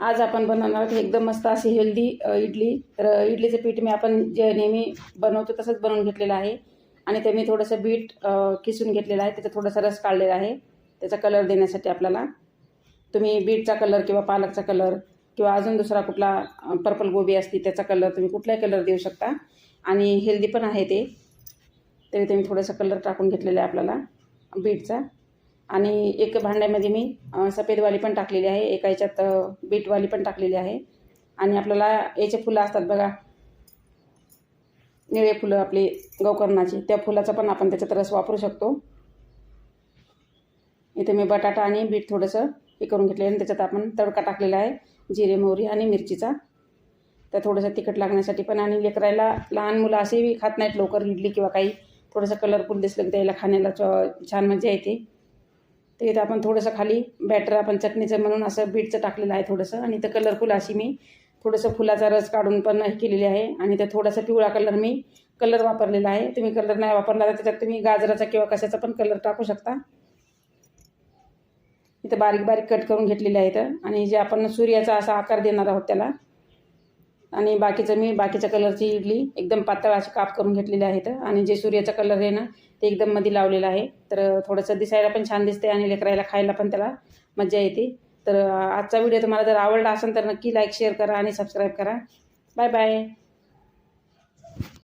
आज आपण बनवणार आहोत एकदम मस्त अशी हेल्दी इडली. तर इडलीचं पीठ मी आपण जे नेहमी बनवतो तसंच बनवून घेतलेलं आहे. आणि ते मी थोडंसं बीट किसून घेतलेलं आहे. त्याचा थोडासा रस काढलेला आहे. त्याचा कलर देण्यासाठी आपल्याला तुम्ही बीटचा कलर किंवा पालकचा कलर किंवा अजून दुसरा कुठला पर्पल गोबी असते त्याचा कलर तुम्ही कुठलाही कलर देऊ शकता. आणि हेल्दी पण आहे ते. तरी ते मी थोडंसं कलर टाकून घेतलेला आहे आपल्याला बीटचा. आणि एक भांड्यामध्ये मी सफेदवाली पण टाकलेली आहे एका याच्यात बीटवाली पण टाकलेली आहे. आणि आपल्याला याचे फुलं असतात बघा. निळे फुलं आपली गौकर्णाची त्या फुलाचा पण आपण त्याच्यात रस वापरू शकतो. इथे मी बटाटा आणि बीट थोडंसं हे करून घेतले आणि त्याच्यात आपण तडका टाकलेला आहे जिरे मोहरी आणि मिरचीचा. तर थोडंसं तिखट लागण्यासाठी पण आणि लेकरायला लहान मुलं असेही खात नाहीत लवकर इडली किंवा काही थोडंसं कलरफुल दिसलं की त्याला खाण्याला च छान मजा येते. ते इथं आपण थोडंसं खाली बॅटर आपण चटणीचं म्हणून असं बीटचं टाकलेलं आहे थोडंसं. आणि इथं कलरफुल अशी मी थोडंसं फुलाचा रस काढून पण हे केलेली आहे. आणि ते थोडासा पिवळा कलर मी कलर वापरलेला आहे. तुम्ही कलर नाही वापरला तर त्याच्यात तुम्ही गाजराचा किंवा कशाचा पण कलर टाकू शकता. इथं बारीक बारीक कट करून घेतलेले इथं. आणि जे आपण सूर्याचा असा आकार देणार आहोत त्याला आणि बाकीचं मी बाकीच्या कलरची इडली एकदम पातळ अशी काप करून घेतलेले आहेत आणि जे सूर्याचा कलर आहे ना ते एकदम मध्ये लावलेलं आहे. तर थोडंसं दिसायला पण छान दिसते आणि लेकरायला खायला पण त्याला मजा येते. तर आजचा व्हिडिओ तुम्हाला जर आवडला असेल तर नक्की लाईक शेअर करा आणि सबस्क्राईब करा. Bye bye